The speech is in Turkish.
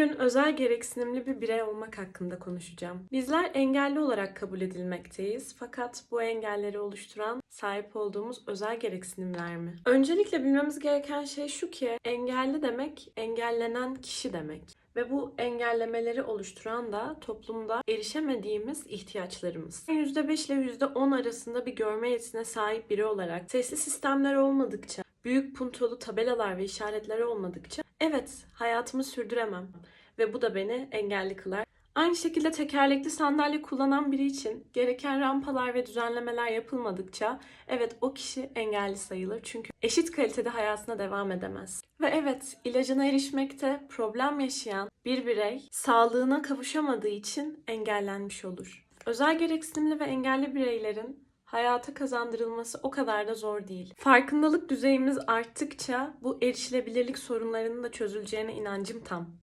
Bugün özel gereksinimli bir birey olmak hakkında konuşacağım. Bizler engelli olarak kabul edilmekteyiz fakat bu engelleri oluşturan sahip olduğumuz özel gereksinimler mi? Öncelikle bilmemiz gereken şey şu ki engelli demek engellenen kişi demek. Ve bu engellemeleri oluşturan da toplumda erişemediğimiz ihtiyaçlarımız. %5 ile %10 arasında bir görme yetisine sahip biri olarak sesli sistemler olmadıkça, büyük puntolu tabelalar ve işaretler olmadıkça evet hayatımı sürdüremem ve bu da beni engelli kılar. Aynı şekilde tekerlekli sandalye kullanan biri için gereken rampalar ve düzenlemeler yapılmadıkça evet o kişi engelli sayılır çünkü eşit kalitede hayatına devam edemez. Ve evet ilacına erişmekte problem yaşayan bir birey sağlığına kavuşamadığı için engellenmiş olur. Özel gereksinimli ve engelli bireylerin hayata kazandırılması o kadar da zor değil. Farkındalık düzeyimiz arttıkça bu erişilebilirlik sorunlarının da çözüleceğine inancım tam.